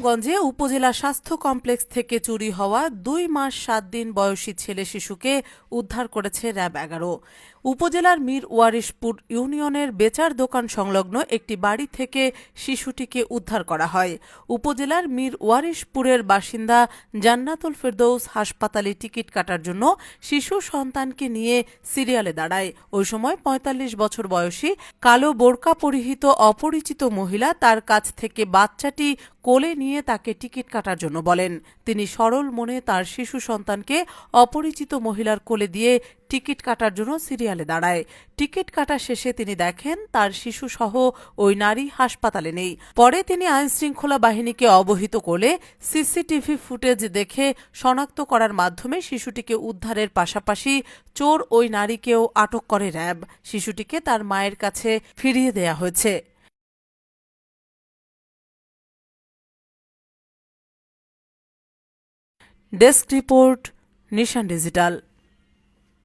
নারায়ণগঞ্জে উপজেলা স্বাস্থ্য কমপ্লেক্স থেকে চুরি হওয়া দুই মাস সাত দিন বয়সী ছেলে শিশুকে উদ্ধার করেছে র্যাব এগারো। উপজেলার মীর ওয়ারিশপুর ইউনিয়নের বেচার দোকান সংলগ্ন একটি বাড়ি থেকে শিশুটিকে উদ্ধার করা হয়। উপজেলার মীর ওয়ারিশপুরের বাসিন্দা জান্নাতুল ফেরদৌস হাসপাতালে টিকিট কাটার জন্য শিশু সন্তানকে নিয়ে সিরিয়ালে দাঁড়ায়। ওই সময় ৪৫ বছর বয়সী কালো বোরকা পরিহিত অপরিচিত মহিলা তার কাছ থেকে বাচ্চাটি কোলে নিয়ে তাকে টিকিট কাটার জন্য বলেন। তিনি সরল মনে তার শিশু সন্তানকে অপরিচিত মহিলার কোলে দিয়ে টিকিট কাটার জন্য সিরিয়ালে দাঁড়ায়। টিকিট কাটা শেষে তিনি দেখেন তার শিশুসহ ওই নারী হাসপাতালে নেই। পরে তিনি আইনশৃঙ্খলা বাহিনীকে অবহিত করলে সিসিটিভি ফুটেজ দেখে শনাক্ত করার মাধ্যমে শিশুটিকে উদ্ধারের পাশাপাশি চোর ওই নারীকেও আটক করে র্যাব। শিশুটিকে তার মায়ের কাছে ফিরিয়ে দেয়া হয়েছে। Desk report Nishan Digital.